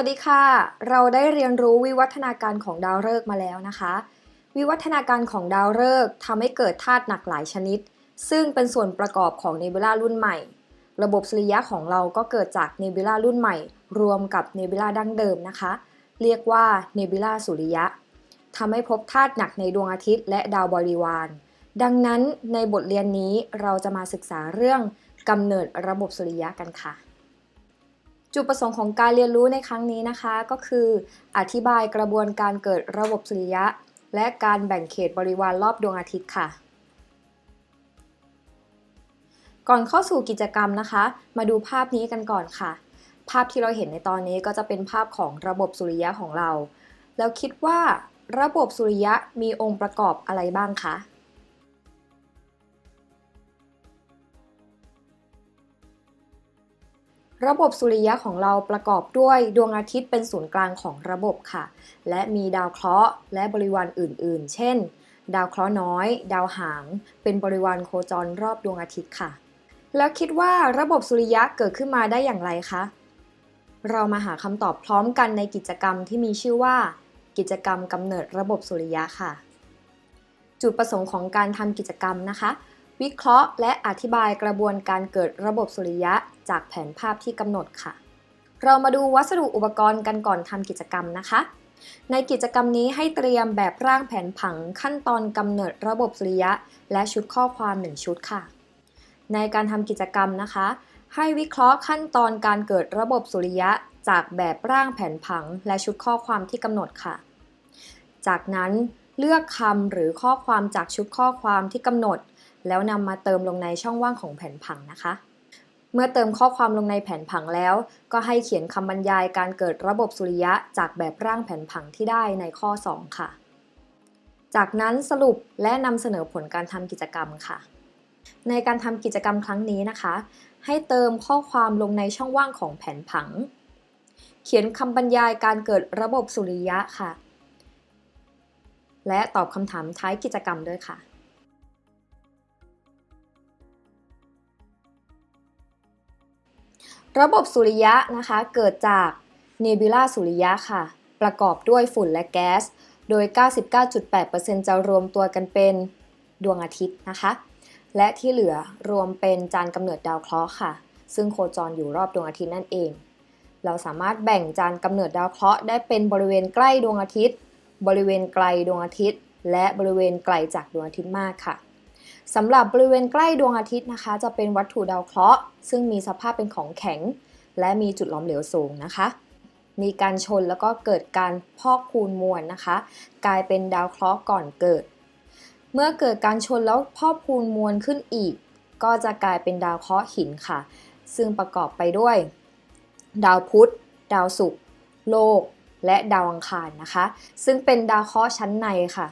สวัสดีค่ะ เราได้เรียนรู้วิวัฒนาการของดาวฤกษ์มาแล้วนะคะ วิวัฒนาการของดาวฤกษ์ทำให้เกิดธาตุหนักหลายชนิด ซึ่งเป็นส่วนประกอบของเนบิวลารุ่นใหม่ ระบบสุริยะของเราก็เกิดจากเนบิวลารุ่นใหม่ รวมกับเนบิวลาดั้งเดิมนะคะ เรียกว่าเนบิวลาสุริยะทำให้พบธาตุหนักในดวงอาทิตย์และดาวบริวาร ดังนั้นในบทเรียนนี้เราจะมาศึกษาเรื่องกำเนิดระบบสุริยะกันค่ะ จุดประสงค์ของการเรียนรู้ในครั้งนี้นะคะ ก็คือ อธิบายกระบวนการเกิดระบบสุริยะ และการแบ่งเขตบริวารรอบดวงอาทิตย์ค่ะ ก่อนเข้าสู่กิจกรรมนะคะ มาดูภาพนี้กันก่อนค่ะ ภาพที่เราเห็นในตอนนี้ก็จะเป็นภาพของระบบสุริยะของเรา แล้วคิดว่า ระบบสุริยะมีองค์ประกอบอะไรบ้างคะ ระบบสุริยะของเราประกอบด้วยดวงอาทิตย์เป็นศูนย์กลางของระบบค่ะ และมีดาวเคราะห์และบริวารอื่น ๆ เช่น ดาวเคราะห์น้อย ดาวหาง เป็นบริวารโคจรรอบดวงอาทิตย์ค่ะ แล้วคิดว่าระบบสุริยะเกิดขึ้นมาได้อย่างไรคะ เรามาหาคำตอบพร้อมกันในกิจกรรมที่มีชื่อว่า กิจกรรมกำเนิดระบบสุริยะค่ะ จุดประสงค์ของการทำกิจกรรมนะคะ วิเคราะห์และอธิบายกระบวนการเกิดระบบสุริยะจากแผนภาพที่กำหนดค่ะ เรามาดูวัสดุอุปกรณ์กันก่อนทำกิจกรรมนะคะ ในกิจกรรมนี้ให้เตรียมแบบร่างแผนผังขั้นตอนกำเนิดระบบสุริยะ และชุดข้อความ 1 ชุดค่ะ ในการทำกิจกรรมนะคะ ให้วิเคราะห์ขั้นตอนการเกิดระบบสุริยะ จากแบบร่างแผนผัง และชุดข้อความที่กำหนดค่ะ จากนั้นเลือกคำหรือข้อความจากชุดข้อความที่กำหนด แล้วนำมาเติมลงในช่องว่างของแผนผังนะคะ เมื่อเติมข้อความลงในแผนผังแล้ว ก็ให้เขียนคำบรรยายการเกิดระบบสุริยะจากแบบร่างแผนผังที่ได้ในข้อ 2 ค่ะ จากนั้นสรุปและนำเสนอผลการทำกิจกรรมค่ะ ในการทำกิจกรรมครั้งนี้นะคะ ให้เติมข้อความลงในช่องว่างของแผนผัง เขียนคำบรรยายการเกิดระบบสุริยะค่ะ และตอบคำถามท้ายกิจกรรมด้วยค่ะ ระบบสุริยะนะคะเกิดจากเนบิวลาสุริยะค่ะ ประกอบด้วยฝุ่นและแก๊ส โดย 99.8%จะรวมตัวกันเป็นดวงอาทิตย์นะคะ และที่เหลือรวมเป็นจานกำเนิดดาวเคราะห์ค่ะ ซึ่งโคจรอยู่รอบดวงอาทิตย์นั่นเอง เราสามารถแบ่งจานกำเนิดดาวเคราะห์ได้เป็นบริเวณใกล้ดวงอาทิตย์ บริเวณไกลดวงอาทิตย์ และบริเวณไกลจากดวงอาทิตย์มากค่ะ สำหรับบริเวณใกล้ดวงอาทิตย์นะคะ จะเป็นวัตถุดาวเคราะห์ ซึ่งมีสภาพเป็นของแข็ง และมีจุดหลอมเหลวสูงนะคะ มีการชนแล้วก็เกิดการพอกพูนมวลนะคะ กลายเป็นดาวเคราะห์ก่อนเกิด เมื่อเกิดการชนแล้วพอกพูนมวลขึ้นอีก ก็จะกลายเป็นดาวเคราะห์หินค่ะ ซึ่งประกอบไปด้วย ดาวพุธ ดาวศุกร์ โลก และดาวอังคารนะคะ ซึ่งเป็นดาวเคราะห์ชั้นในค่ะ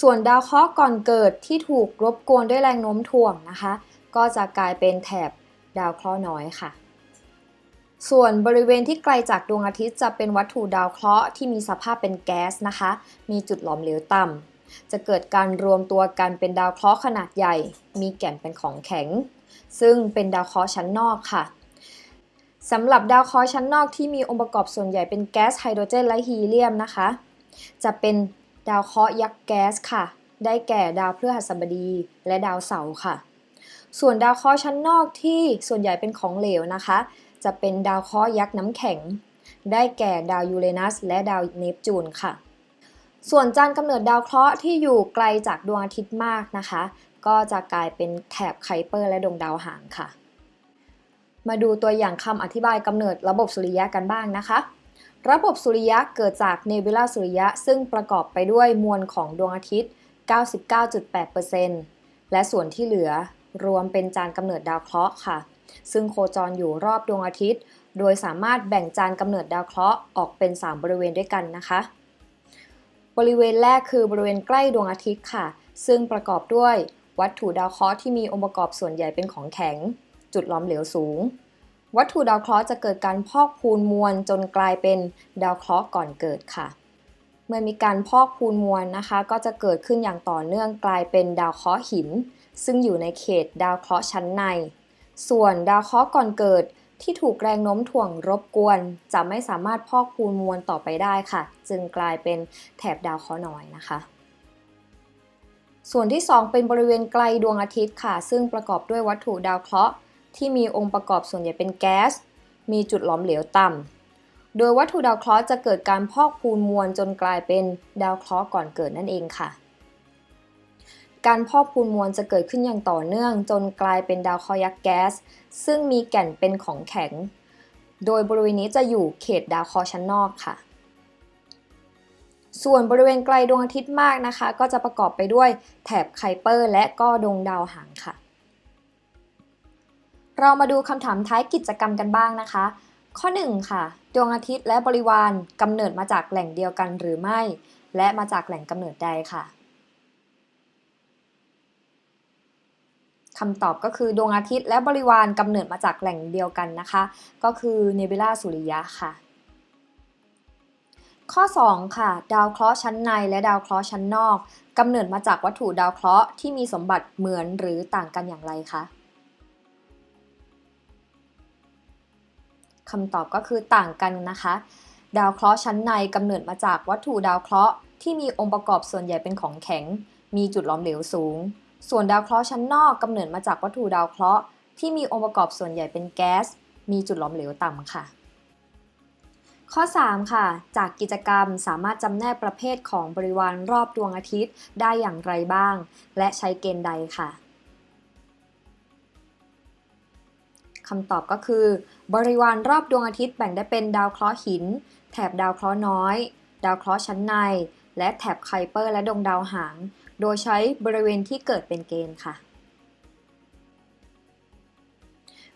ส่วนดาวเคราะห์ก่อนเกิดที่ถูกรบกวนด้วยแรงโน้มถ่วงนะคะ ก็จะกลายเป็นแถบดาวเคราะห์น้อยค่ะ ส่วนบริเวณที่ไกลจากดวงอาทิตย์จะเป็นวัตถุดาวเคราะห์ที่มีสภาพเป็นแก๊สนะคะ มีจุดหลอมเหลวต่ำจะเกิดการรวมตัวกันเป็นดาวเคราะห์ขนาดใหญ่ มีแก่นเป็นของแข็ง ซึ่งเป็นดาวเคราะห์ชั้นนอกค่ะสำหรับดาวเคราะห์ชั้นนอกที่มีองค์ประกอบส่วนใหญ่เป็นแก๊สไฮโดรเจนและฮีเลียมนะคะ จะเป็น ดาวเคราะห์ยักษ์แก๊สค่ะ ได้แก่ดาวพฤหัสบดีและดาวเสาร์ค่ะ ส่วนดาวเคราะห์ชั้นนอกที่ส่วนใหญ่เป็นของเหลวนะคะ จะเป็นดาวเคราะห์ยักษ์น้ำแข็ง ได้แก่ดาวยูเรนัสและดาวเนปจูนค่ะ ส่วนจานกำเนิดดาวเคราะห์ที่อยู่ไกลจากดวงอาทิตย์มากนะคะ ก็จะกลายเป็นแถบไคเปอร์และดวงดาวหางค่ะ มาดูตัวอย่างคำอธิบายกำเนิดระบบสุริยะกันบ้างนะคะ ระบบสุริยะเกิดจากเนบิวลาสุริยะ ซึ่งประกอบไปด้วยมวลของดวงอาทิตย์ 99.8%และส่วนที่เหลือรวมเป็นจานกำเนิดดาวเคราะห์ค่ะ ซึ่งโคจรอยู่รอบดวงอาทิตย์ โดยสามารถแบ่งจานกำเนิดดาวเคราะห์ออกเป็น 3 บริเวณด้วยกันนะคะ บริเวณแรกคือบริเวณใกล้ดวงอาทิตย์ค่ะ ซึ่งประกอบด้วยวัตถุดาวเคราะห์ที่มีองค์ประกอบส่วนใหญ่เป็นของแข็ง จุดล้อมเหลวสูง วัตถุดาวเคราะห์จะเกิดการพอกพูนมวลจนกลายเป็นดาวเคราะห์ก่อนเกิดค่ะ เมื่อมีการพอกพูนมวลนะคะ ก็จะเกิดขึ้นอย่างต่อเนื่องกลายเป็นดาวเคราะห์หิน ซึ่งอยู่ในเขตดาวเคราะห์ชั้นใน ส่วนดาวเคราะห์ก่อนเกิดที่ถูกแรงโน้มถ่วงรบกวน จะไม่สามารถพอกพูนมวลต่อไปได้ค่ะ จึงกลายเป็นแถบดาวเคราะห์น้อยนะคะส่วนที่ 2 เป็นบริเวณไกลดวงอาทิตย์ค่ะ ซึ่งประกอบด้วยวัตถุดาวเคราะห์ ที่มีองค์ประกอบส่วนใหญ่เป็นแก๊ส มีจุดหลอมเหลวต่ำ โดยวัตถุดาวเคราะห์จะเกิดการพอกพูนมวลจนกลายเป็นดาวเคราะห์ก่อนเกิดนั่นเองค่ะ การพอกพูนมวลจะเกิดขึ้นอย่างต่อเนื่อง จนกลายเป็นดาวเคราะห์ยักษ์แก๊ส ซึ่งมีแก่นเป็นของแข็ง โดยบริเวณนี้จะอยู่เขตดาวเคราะห์ชั้นนอกค่ะส่วนบริเวณไกลดวงอาทิตย์มากนะคะ ก็จะประกอบไปด้วยแถบไคเปอร์ และก็ดวงดาวหางค่ะ เรามาดูคำถามท้ายกิจกรรมกันบ้างนะคะ ข้อ 1 ค่ะ ดวงอาทิตย์และบริวารกำเนิดมาจากแหล่งเดียวกันหรือไม่ และมาจากแหล่งกำเนิดใดค่ะคำตอบก็คือดวงอาทิตย์และบริวารกำเนิดมาจากแหล่งเดียวกันนะคะ ก็คือเนบิลาสุริยะค่ะ ข้อ 2 ค่ะ ดาวเคราะห์ชั้นในและดาวเคราะห์ชั้นนอกกำเนิดมาจากวัตถุดาวเคราะห์ที่มีสมบัติเหมือนหรือต่างกันอย่างไรคะ คำตอบก็คือต่างกันนะคะ ดาวเคราะห์ชั้นในกำเนิดมาจากวัตถุดาวเคราะห์ที่มีองค์ประกอบส่วนใหญ่เป็นของแข็ง มีจุดหลอมเหลวสูง ส่วนดาวเคราะห์ชั้นนอกกำเนิดมาจากวัตถุดาวเคราะห์ที่มีองค์ประกอบส่วนใหญ่เป็นแก๊ส มีจุดหลอมเหลวต่ำค่ะ ข้อ 3 ค่ะ จากกิจกรรมสามารถจำแนกประเภทของบริวารรอบดวงอาทิตย์ได้อย่างไรบ้าง และใช้เกณฑ์ใดค่ะ คำตอบก็คือ บริวารรอบดวงอาทิตย์แบ่งได้เป็นดาวเคราะห์หิน แถบดาวเคราะห์น้อย ดาวเคราะห์ชั้นใน และแถบไคเปอร์และดวงดาวหาง โดยใช้บริเวณที่เกิดเป็นเกณฑ์ค่ะ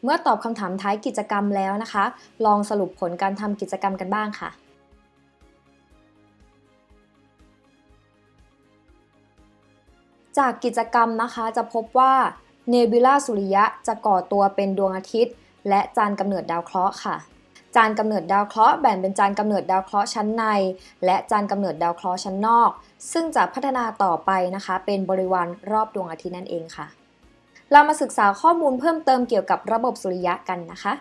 เมื่อตอบคำถามท้ายกิจกรรมแล้วนะคะ ลองสรุปผลการทำกิจกรรมกันบ้างค่ะจากกิจกรรมนะคะจะพบว่า เนบิลาสุริยะจะก่อตัวเป็นดวงอาทิตย์ และจานกำเนิดดาวเคราะห์ค่ะ จานกำเนิดดาวเคราะห์แบ่งเป็นจานกำเนิดดาวเคราะห์ชั้นใน และจานกำเนิดดาวเคราะห์ชั้นนอก ซึ่งจะพัฒนาต่อไปนะคะ เป็นบริวารรอบดวงอาทิตย์นั่นเองค่ะ เรามาศึกษาข้อมูลเพิ่มเติมเกี่ยวกับระบบสุริยะกันนะคะ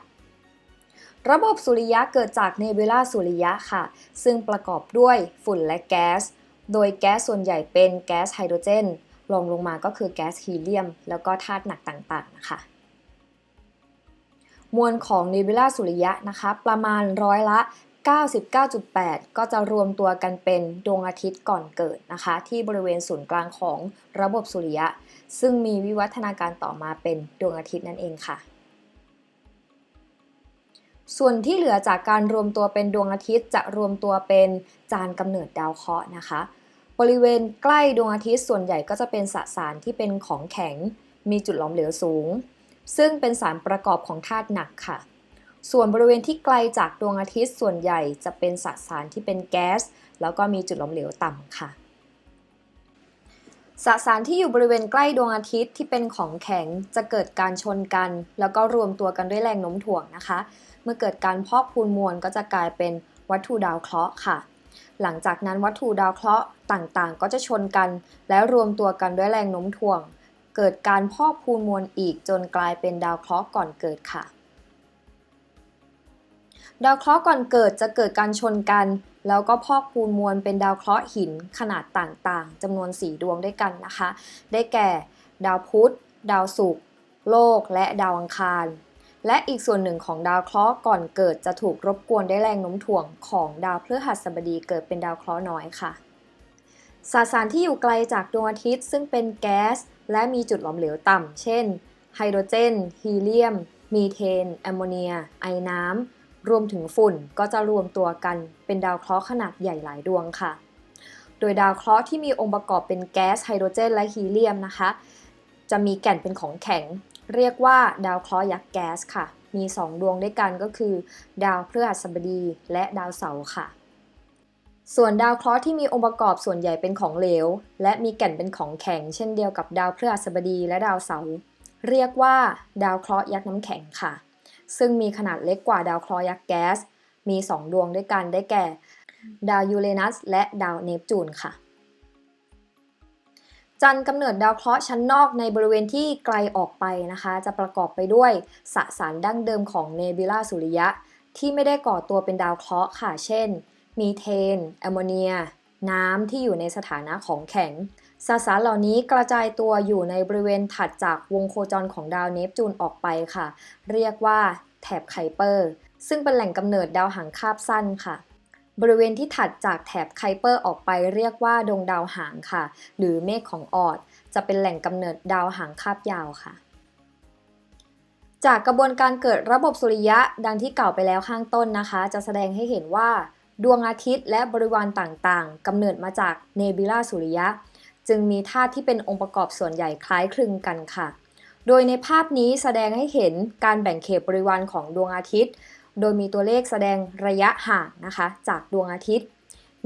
ระบบสุริยะเกิดจากเนบิลาสุริยะค่ะ ซึ่งประกอบด้วยฝุ่นและแก๊ส โดยแก๊สส่วนใหญ่เป็นแก๊สไฮโดรเจน ลองลงมาก็คือแก๊สฮีเลียม แล้วก็ธาตุหนักต่างๆนะคะมวลของเนบิลาสุริยะนะคะประมาณร้อยละ 99.8 ก็จะรวมตัวกันเป็นดวงอาทิตย์ก่อนเกิดนะคะ ที่บริเวณศูนย์กลางของระบบสุริยะ ซึ่งมีวิวัฒนาการต่อมาเป็นดวงอาทิตย์นั่นเองค่ะ ส่วนที่เหลือจากการรวมตัวเป็นดวงอาทิตย์จะรวมตัวเป็นจานกำเนิดดาวเคราะห์นะคะ บริเวณใกล้ดวงอาทิตย์ส่วนใหญ่ก็จะเป็นสสารที่เป็นของแข็ง มีจุดหลอมเหลวสูง ซึ่งเป็นสารประกอบของธาตุหนักค่ะ ส่วนบริเวณที่ไกลจากดวงอาทิตย์ส่วนใหญ่จะเป็นสสารที่เป็นแก๊ส แล้วก็มีจุดหลอมเหลวต่ำค่ะสสารที่อยู่บริเวณใกล้ดวงอาทิตย์ที่เป็นของแข็งจะเกิดการชนกัน แล้วก็รวมตัวกันด้วยแรงโน้มถ่วงนะคะ เมื่อเกิดการพอกพูนมวลก็จะกลายเป็นวัตถุดาวเคราะห์ค่ะ หลังจากนั้นวัตถุดาวเคราะห์ต่างๆ ก็จะชนกัน และรวมตัวกันด้วยแรงโน้มถ่วง เกิดการพอกพูนมวลอีกจนกลายเป็นดาวเคราะห์ก่อนเกิดค่ะ ดาวเคราะห์ก่อนเกิดจะเกิดการชนกัน แล้วก็พอกพูนมวลเป็นดาวเคราะห์หินขนาดต่างๆจำนวน 4 ดวงด้วยกันนะคะ ได้แก่ ดาวพุธ ดาวศุกร์โลกและดาวอังคาร และอีกส่วนหนึ่งของดาวเคราะห์ก่อนเกิดจะถูกรบกวนได้แรงโน้มถ่วงของดาวพฤหัสบดีเกิดเป็นดาวเคราะห์น้อยค่ะ สสารที่อยู่ไกลจากดวงอาทิตย์ซึ่งเป็นแก๊ส และมีจุดหลอมเหลวต่ำ เช่น ไฮโดรเจน ฮีเลียม มีเทน แอมโมเนีย ไอน้ำ รวมถึงฝุ่นก็จะรวมตัวกันเป็นดาวเคราะห์ขนาดใหญ่หลายดวงค่ะ โดยดาวเคราะห์ที่มีองค์ประกอบเป็นแก๊สไฮโดรเจนและฮีเลียมนะคะ จะมีแก่นเป็นของแข็ง เรียกว่าดาวเคราะห์ยักษ์แก๊สค่ะ มี 2 ดวงด้วยกันก็คือ ดาวพฤหัสบดีและดาวเสาร์ค่ะ ส่วนดาวเคราะห์ที่มีองค์ประกอบส่วนใหญ่เป็นของเหลว และมีแก่นเป็นของแข็ง เช่นเดียวกับดาวพฤหัสบดีและดาวเสาร์เรียกว่า ดาวเคราะห์ยักษ์น้ำแข็งค่ะ ซึ่งมีขนาดเล็กกว่าดาวเคราะห์ยักษ์แก๊สมี 2 ดวงด้วยกันได้แก่ ดาวยูเรนัสและดาวเนปจูนค่ะ จันทร์กำเนิดดาวเคราะห์ชั้นนอกในบริเวณที่ไกลออกไปนะคะ จะประกอบไปด้วยสสารดั้งเดิมของเนบิลาสุริยะ ที่ไม่ได้ก่อตัวเป็นดาวเคราะห์ค่ะ เช่น มีเทน แอมโมเนีย น้ำที่อยู่ในสถานะของแข็งสสารเหล่านี้กระจายตัวอยู่ในบริเวณถัดจากวงโคจรของดาวเนปจูนออกไปค่ะ เรียกว่าแถบไคเปอร์ ซึ่งเป็นแหล่งกำเนิดดาวหางคาบสั้นค่ะ บริเวณที่ถัดจากแถบไคเปอร์ออกไปเรียกว่าดวงดาวหางค่ะ หรือเมฆของออด จะเป็นแหล่งกำเนิดดาวหางคาบยาวค่ะ จากกระบวนการเกิดระบบสุริยะดังที่กล่าวไปแล้วข้างต้นนะคะ จะแสดงให้เห็นว่า ดวงอาทิตย์และบริวารต่างๆกำเนิดมาจากเนบิลาสุริยะ จึงมีธาตุที่เป็นองค์ประกอบส่วนใหญ่คล้ายคลึงกันค่ะ โดยในภาพนี้แสดงให้เห็นการแบ่งเขตบริวารของดวงอาทิตย์ โดยมีตัวเลขแสดงระยะห่างนะคะ จากดวงอาทิตย์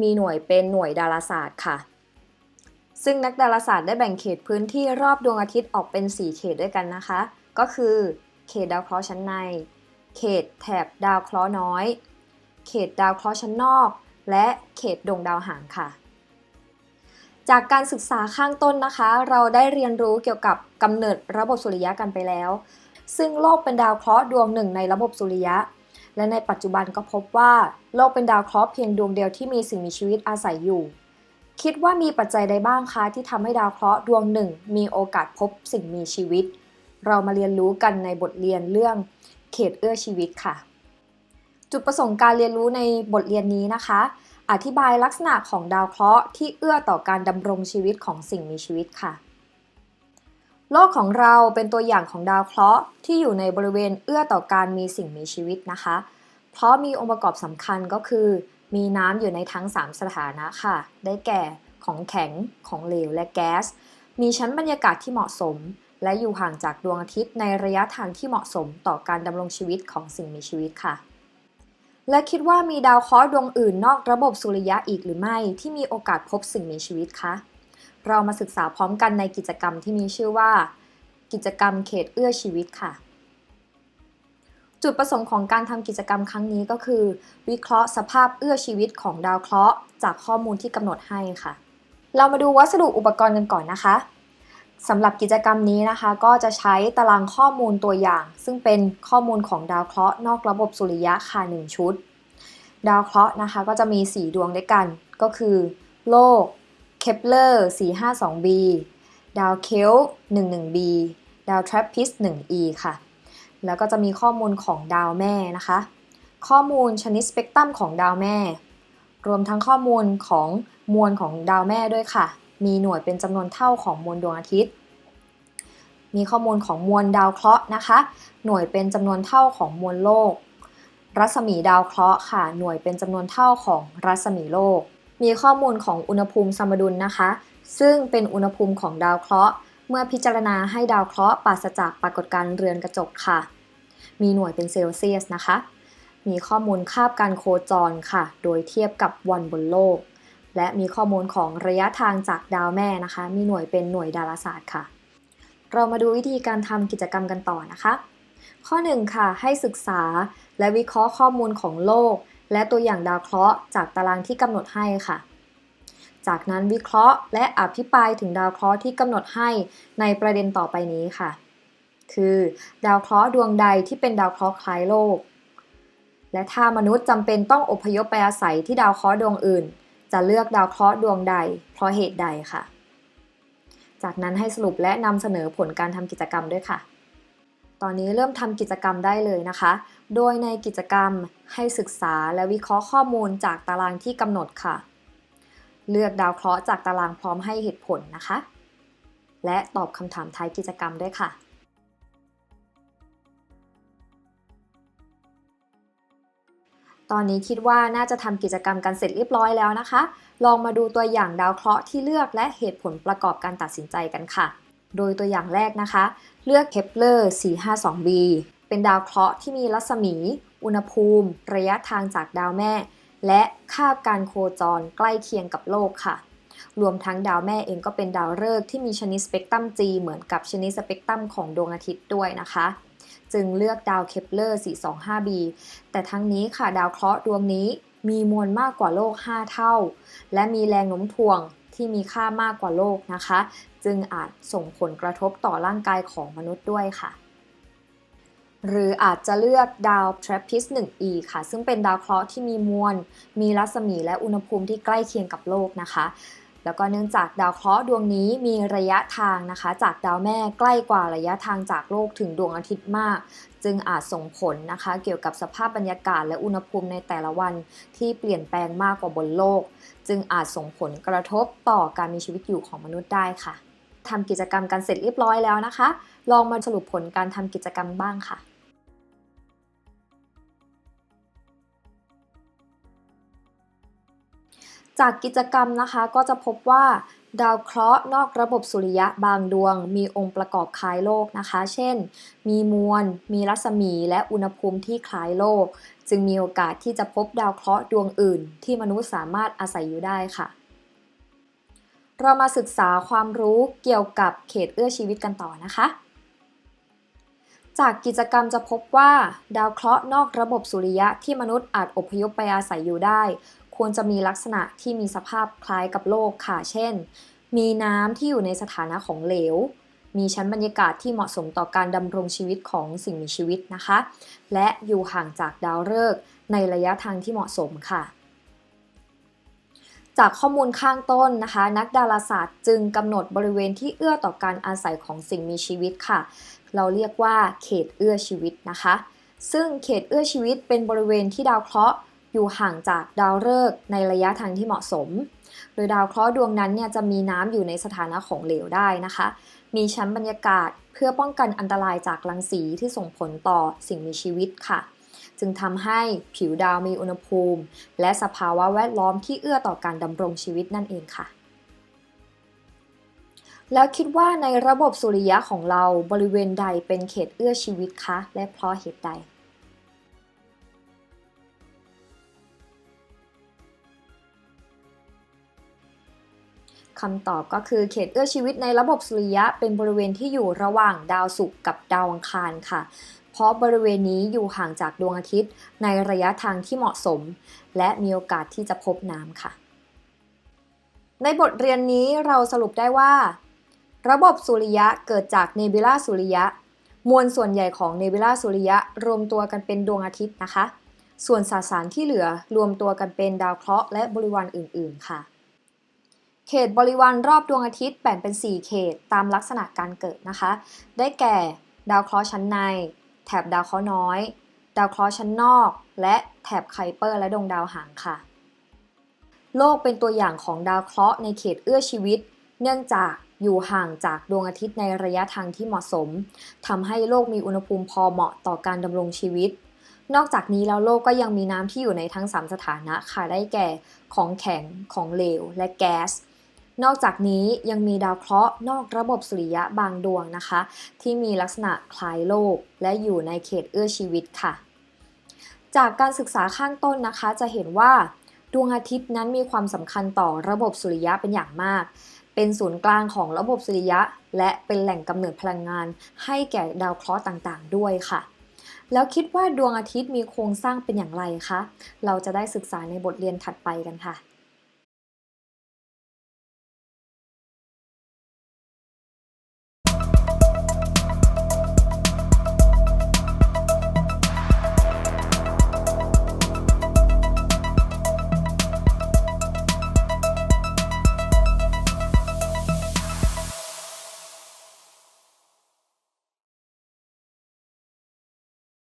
มีหน่วยเป็นหน่วยดาราศาสตร์ค่ะ ซึ่งนักดาราศาสตร์ได้แบ่งเขตพื้นที่รอบดวงอาทิตย์ออกเป็น 4 เขตด้วยกันนะคะ ก็คือเขตดาวเคราะห์ชั้นใน เขตแถบดาวเคราะห์น้อย เขตดาวเคราะห์ชั้นนอก และเขตดวงดาวหางค่ะ จากการศึกษาข้างต้นนะคะ เราได้เรียนรู้เกี่ยวกับกำเนิดระบบสุริยะกันไปแล้ว ซึ่งโลกเป็นดาวเคราะห์ดวงหนึ่งในระบบสุริยะ และในปัจจุบันก็พบว่าโลกเป็นดาวเคราะห์เพียงดวงเดียวที่มีสิ่งมีชีวิตอาศัยอยู่ คิดว่ามีปัจจัยใดบ้างคะที่ทำให้ดาวเคราะห์ดวงหนึ่ง มีโอกาสพบสิ่งมีชีวิต เรามาเรียนรู้กันในบทเรียนเรื่องเขตเอื้อชีวิตค่ะ จุดประสงค์การเรียนรู้ในบทเรียนนี้นะคะ อธิบายลักษณะของดาวเคราะห์ที่เอื้อต่อการดำรงชีวิตของสิ่งมีชีวิตค่ะ โลกของเราเป็นตัวอย่างของดาวเคราะห์ที่อยู่ในบริเวณเอื้อต่อการมีสิ่งมีชีวิตนะคะ เพราะมีองค์ประกอบสำคัญก็คือ มีน้ำอยู่ในทั้ง 3 สถานะค่ะ ได้แก่ของแข็ง ของเหลว และแก๊ส มีชั้นบรรยากาศที่เหมาะสม และอยู่ห่างจากดวงอาทิตย์ในระยะทางที่เหมาะสมต่อการดำรงชีวิตของสิ่งมีชีวิตค่ะ และคิดว่ามีดาวเคราะห์ดวงอื่นนอกระบบสุริยะอีกหรือไม่ ที่มีโอกาสพบสิ่งมีชีวิตคะ เรามาศึกษาพร้อมกันในกิจกรรมที่มีชื่อว่า กิจกรรมเขตเอื้อชีวิตค่ะ จุดประสงค์ของการทำกิจกรรมครั้งนี้ก็คือ วิเคราะห์สภาพเอื้อชีวิตของดาวเคราะห์ จากข้อมูลที่กำหนดให้ค่ะ เรามาดูวัสดุอุปกรณ์กันก่อนนะคะสำหรับกิจกรรมนี้นะคะ ก็จะใช้ตารางข้อมูลตัวอย่าง ซึ่งเป็นข้อมูลของดาวเคราะห์นอกระบบสุริยะค่ะ1ชุด ดาวเคราะห์นะคะก็จะมี 4 ดวงด้วยกัน ก็คือ โลก เคปเลอร์ 452b ดาวเคล 11b ดาวทรปพิส 1e ค่ะ แล้วก็จะมีข้อมูลของดาวแม่นะคะ ข้อมูลชนิดสเปกตรัมของดาวแม่ รวมทั้งข้อมูลของมวลของดาวแม่ด้วยค่ะ มีหน่วยเป็นจำนวนเท่าของมวลดวงอาทิตย์ มีข้อมูลของมวลดาวเคราะห์นะคะ หน่วยเป็นจำนวนเท่าของมวลโลก รัศมีดาวเคราะห์ค่ะ หน่วยเป็นจำนวนเท่าของรัศมีโลก มีข้อมูลของอุณหภูมิสมดุลนะคะ ซึ่งเป็นอุณหภูมิของดาวเคราะห์ เมื่อพิจารณาให้ดาวเคราะห์ปราศจากปรากฏการณ์เรือนกระจกค่ะ มีหน่วยเป็นเซลเซียสนะคะ มีข้อมูลคาบการโคจรค่ะ โดยเทียบกับวันบนโลก และมีข้อมูลของระยะทางจากดาวแม่นะคะ มีหน่วยเป็นหน่วยดาราศาสตร์ค่ะ เรามาดูวิธีการทำกิจกรรมกันต่อนะคะ ข้อ1ค่ะให้ศึกษาและวิเคราะห์ข้อมูลของโลก และตัวอย่างดาวเคราะห์จากตารางที่กำหนดให้ค่ะ จากนั้นวิเคราะห์ และอภิปรายถึงดาวเคราะห์ที่กำหนดให้ในประเด็นต่อไปนี้ค่ะ คือ ดาวเคราะห์ดวงใดที่เป็นดาวเคราะห์คล้ายโลก และถ้ามนุษย์จำเป็นต้องอพยพไปอาศัยที่ดาวเคราะห์ดวงอื่น จะเลือกดาวเคราะห์ดวงใด เพราะเหตุใดค่ะ จากนั้นให้สรุปและนำเสนอผลการทำกิจกรรมด้วยค่ะ ตอนนี้เริ่มทำกิจกรรมได้เลยนะคะ โดยในกิจกรรมให้ศึกษาและวิเคราะห์ข้อมูลจากตารางที่กำหนดค่ะ เลือกดาวเคราะห์จากตารางพร้อมให้เหตุผลนะคะ และตอบคำถามท้ายกิจกรรมด้วยค่ะตอนนี้คิดว่าน่าจะทำกิจกรรมกันเสร็จเรียบร้อยแล้วนะคะ ลองมาดูตัวอย่างดาวเคราะห์ที่เลือกและเหตุผลประกอบการตัดสินใจกันค่ะ โดยตัวอย่างแรกนะคะ เลือกเคปเลอร์ 452b เป็นดาวเคราะห์ที่มีรัศมี อุณหภูมิ ระยะทางจากดาวแม่ และคาบการโคจรใกล้เคียงกับโลกค่ะ รวมทั้งดาวแม่เองก็เป็นดาวฤกษ์ที่มีชนิดสเปกตรัม G เหมือนกับชนิดสเปกตรัมของดวงอาทิตย์ด้วยนะคะจึงเลือกดาวเคปเลอร์ 425b แต่ทั้งนี้ค่ะดาวเคราะห์ดวงนี้มีมวลมากกว่าโลก 5 เท่า และมีแรงโน้มถ่วง ที่มีค่ามากกว่าโลกนะคะ จึงอาจส่งผลกระทบต่อร่างกายของมนุษย์ด้วยค่ะหรืออาจจะเลือกดาว TRAPPIST 1e ค่ะ ซึ่งเป็นดาวเคราะห์ที่มีมวล มีรัศมีและอุณหภูมิที่ใกล้เคียงกับโลกนะคะ แล้วก็เนื่องจากดาวเคราะห์ดวงนี้มีระยะทางนะคะ จากดาวแม่ใกล้กว่าระยะทางจากโลกถึงดวงอาทิตย์มาก จึงอาจส่งผลนะคะเกี่ยวกับสภาพบรรยากาศและอุณหภูมิในแต่ละวันที่เปลี่ยนแปลงมากกว่าบนโลก จึงอาจส่งผลกระทบต่อการมีชีวิตอยู่ของมนุษย์ได้ค่ะทำกิจกรรมกันเสร็จเรียบร้อยแล้วนะคะ ลองมาสรุปผลการทำกิจกรรมบ้างค่ะจากกิจกรรมนะคะก็จะพบว่า ดาวเคราะห์นอกระบบสุริยะบางดวง มีองค์ประกอบคล้ายโลกนะคะ เช่น มีมวล มีรัศมี และอุณหภูมิที่คล้ายโลก จึงมีโอกาสที่จะพบดาวเคราะห์ดวงอื่น ที่มนุษย์สามารถอาศัยอยู่ได้ค่ะ เรามาศึกษาความรู้เกี่ยวกับเขตเอื้อชีวิตกันต่อนะคะ จากกิจกรรมจะพบว่า ดาวเคราะห์นอกระบบสุริยะที่มนุษย์อาจอพยพไปอาศัยอยู่ได้ ควรจะมีลักษณะที่มีสภาพคล้ายกับโลกค่ะ เช่น มีน้ำที่อยู่ในสถานะของเหลว มีชั้นบรรยากาศที่เหมาะสมต่อการดำรงชีวิตของสิ่งมีชีวิตนะคะ และอยู่ห่างจากดาวฤกษ์ในระยะทางที่เหมาะสมค่ะจากข้อมูลข้างต้นนะคะ นักดาราศาสตร์จึงกำหนดบริเวณที่เอื้อต่อการอาศัยของสิ่งมีชีวิตค่ะ เราเรียกว่าเขตเอื้อชีวิตนะคะ ซึ่งเขตเอื้อชีวิตเป็นบริเวณที่ดาวเคราะห์ อยู่ห่างจากดาวฤกษ์ในระยะทางที่เหมาะสม โดยดาวเคราะห์ดวงนั้นเนี่ยจะมีน้ำอยู่ในสถานะของเหลวได้นะคะ มีชั้นบรรยากาศเพื่อป้องกันอันตรายจากรังสีที่ส่งผลต่อสิ่งมีชีวิตค่ะ จึงทำให้ผิวดาวมีอุณหภูมิ และสภาวะแวดล้อมที่เอื้อต่อการดำรงชีวิตนั่นเองค่ะแล้วคิดว่าในระบบสุริยะของเราบริเวณใดเป็นเขตเอื้อชีวิตคะ และเพราะเหตุใด คำตอบก็คือเขตเอื้อชีวิตในระบบสุริยะเป็นบริเวณที่อยู่ระหว่างดาวศุกร์กับดาวอังคารค่ะ เพราะบริเวณนี้อยู่ห่างจากดวงอาทิตย์ ในระยะทางที่เหมาะสม และมีโอกาสที่จะพบน้ำค่ะ ในบทเรียนนี้เราสรุปได้ว่า ระบบสุริยะเกิดจากเนบิวลาสุริยะ มวลส่วนใหญ่ของเนบิวลาสุริยะรวมตัวกันเป็นดวงอาทิตย์นะคะ ส่วนสสารที่เหลือรวมตัวกันเป็นดาวเคราะห์และบริวารอื่น ๆ ค่ะ เขตบริวารรอบดวงอาทิตย์แบ่งเป็น 4 เขตตามลักษณะการเกิดนะคะ ได้แก่ดาวเคราะห์ชั้นใน แถบดาวเคราะห์น้อย ดาวเคราะห์ชั้นนอก และแถบไคเปอร์และดวงดาวหางค่ะ โลกเป็นตัวอย่างของดาวเคราะห์ในเขตเอื้อชีวิต เนื่องจากอยู่ห่างจากดวงอาทิตย์ในระยะทางที่เหมาะสมทำให้โลกมีอุณหภูมิพอเหมาะต่อการดำรงชีวิต นอกจากนี้แล้วโลกก็ยังมีน้ำที่อยู่ในทั้ง 3 สถานะค่ะได้แก่ของแข็งของเหลวและแก๊ส นอกจากนี้ยังมีดาวเคราะห์นอกระบบสุริยะบางดวงนะคะ ที่มีลักษณะคล้ายโลก และอยู่ในเขตเอื้อชีวิตค่ะ จากการศึกษาข้างต้นนะคะ จะเห็นว่าดวงอาทิตย์นั้นมีความสำคัญต่อระบบสุริยะเป็นอย่างมาก เป็นศูนย์กลางของระบบสุริยะ และเป็นแหล่งกำเนิดพลังงาน ให้แก่ดาวเคราะห์ต่างๆ ด้วยค่ะ แล้วคิดว่าดวงอาทิตย์มีโครงสร้างเป็นอย่างไรคะ เราจะได้ศึกษาในบทเรียนถัดไปกันค่ะ